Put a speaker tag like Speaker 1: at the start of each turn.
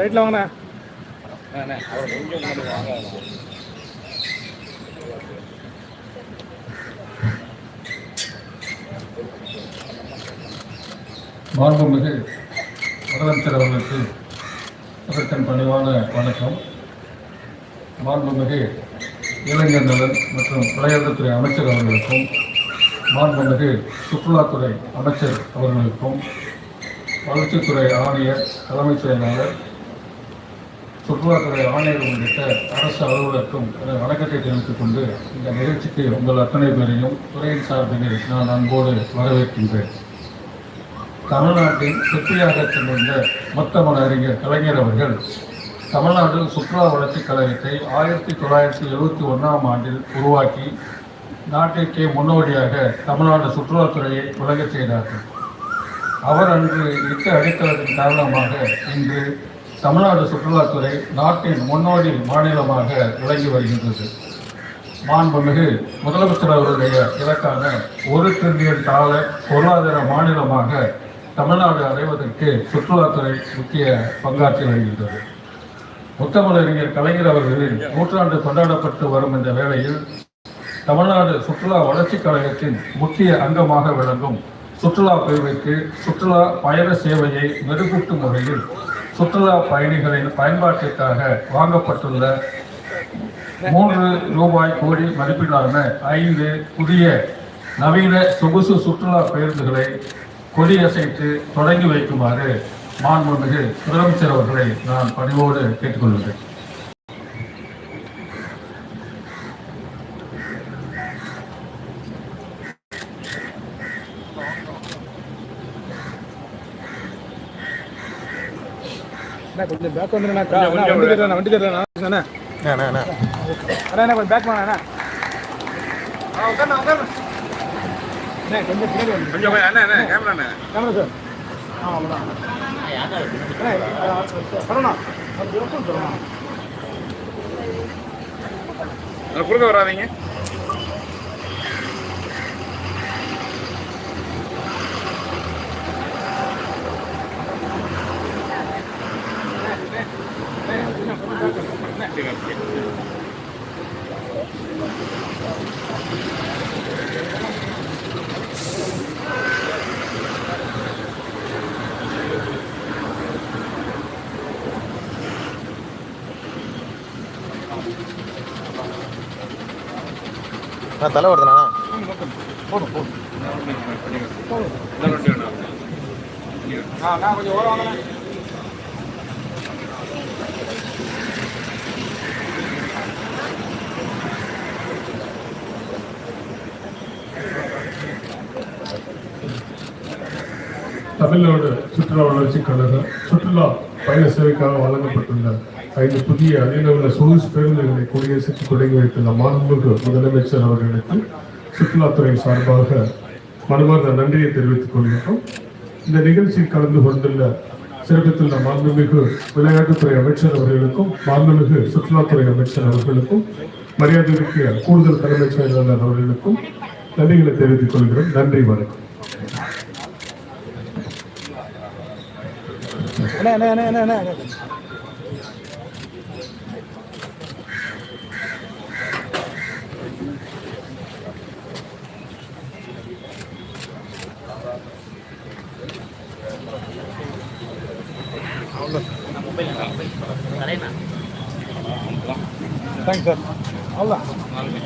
Speaker 1: ரைட்டில் வாங்கண்ணே.
Speaker 2: அவர் கொஞ்சம் முன்னாடி வாங்க.
Speaker 3: மாண்புமிகு முதலமைச்சர் அவர்களுக்கு முதற்கண் பணிவான வணக்கம். மாண்புமிகு இளைஞர் நலன் மற்றும் விளையாட்டுத்துறை அமைச்சர் அவர்களுக்கும் மாண்புமிகு சுற்றுலாத்துறை அமைச்சர் அவர்களுக்கும் வளர்ச்சித்துறை ஆணையர் தலைமைச் செயலாளர் சுற்றுலாத்துறை ஆணையர் உள்ளிட்ட அரசு அலுவலருக்கும் எனது வணக்கத்தை தெரிவித்துக் கொண்டு இந்த நிகழ்ச்சிக்கு உங்கள் அத்தனை பேரையும் துறையின் சார்பில் நான் அன்போடு வரவேற்கின்றேன். தமிழ்நாட்டின் சிற்பியாக சென்றிருந்த மொத்தமன அறிஞர் கலைஞர் அவர்கள் தமிழ்நாடு சுற்றுலா வளர்ச்சிக் கழகத்தை ஆயிரத்தி தொள்ளாயிரத்தி எழுபத்தி ஒன்றாம் ஆண்டில் உருவாக்கி நாட்டிற்கே முன்னோடியாக தமிழ்நாடு சுற்றுலாத்துறையை விலகச் செய்தார்கள். அவர் அன்று இட்ட அடித்தளத்தின் காரணமாக இன்று தமிழ்நாடு சுற்றுலாத்துறை நாட்டின் முன்னோடி மாநிலமாக விளங்கி வருகின்றது. மாண்புமிகு முதலமைச்சர் அவருடைய இலக்கான ஒரு ட்ரில்லியன் டாலர் பொருளாதார மாநிலமாக தமிழ்நாடு அடைவதற்கு சுற்றுலாத்துறை முக்கிய பங்காற்றி வருகின்றது. முத்தமிழறிஞர் கலைஞர் அவர்களின் நூற்றாண்டு கொண்டாடப்பட்டு வரும் இந்த வேளையில் தமிழ்நாடு சுற்றுலா வளர்ச்சிக் கழகத்தின் முக்கிய அங்கமாக விளங்கும் சுற்றுலா பிரிவுக்கு சுற்றுலா பயண சேவையை மெருகூட்டும் வகையில் சுற்றுலா பயணிகளின் பயன்பாட்டிற்காக வாங்கப்பட்டுள்ள மூன்று ரூபாய் கோடி மதிப்பிலான ஐந்து புதிய நவீன சொகுசு சுற்றுலா பேருந்துகளை கொடியசைத்து தொடங்கி வைக்குமாறு மாண்புமிகு முதலமைச்சர் அவர்களை நான் பணிவோடு கேட்டுக்கொள்கிறேன்.
Speaker 1: கொஞ்சம் பேக் வந்துடுண்ணா வண்டி தருண்ணா வண்டி தருண்ணா அண்ணா அண்ணா அண்ணா. கொஞ்சம் பேக் வாங்க அண்ணா. அண்ணா கொஞ்சம் பின்னாடி வந்து
Speaker 2: கொஞ்சம் அண்ணா அண்ணா கேமரா அண்ணா.
Speaker 1: கேமரா சார் அண்ணா
Speaker 2: குறுக்க வராதீங்க.
Speaker 4: நான் தலை வருதுண்ணா.
Speaker 1: போதும் போதும். அண்ணா கொஞ்சம் ஓரம் வாங்கண்ணா
Speaker 3: தமிழ்நாடு சுற்றுலா வளர்ச்சி கழகம் சுற்றுலா பயண சேவைக்காக வழங்கப்பட்டுள்ள ஐந்து புதிய அதிநவீன சொகுசு பேருந்துகளை கொடியசைத்து தொடங்கி வைத்துள்ள மாண்புமிகு முதலமைச்சர் அவர்களுக்கு சுற்றுலாத்துறை சார்பாக மனமார்ந்த நன்றியை தெரிவித்துக் கொள்கிறோம் இந்த நிகழ்ச்சியில் கலந்து கொண்டுள்ள சிறப்பித்துள்ள மாண்புமிகு விளையாட்டுத்துறை அமைச்சர் அவர்களுக்கும் மாண்புமிகு சுற்றுலாத்துறை அமைச்சர் அவர்களுக்கும் மரியாதைக்குரிய கூடுதல் தலைமைச் செயலாளர் அவர்களுக்கும் நன்றிகளை தெரிவித்துக் கொள்கிறோம். நன்றி வணக்கம்.
Speaker 1: அண்ணா அண்ணா அண்ணா அண்ணா அண்ணா தேங்க்ஸ் சார் அவ்வளோதான்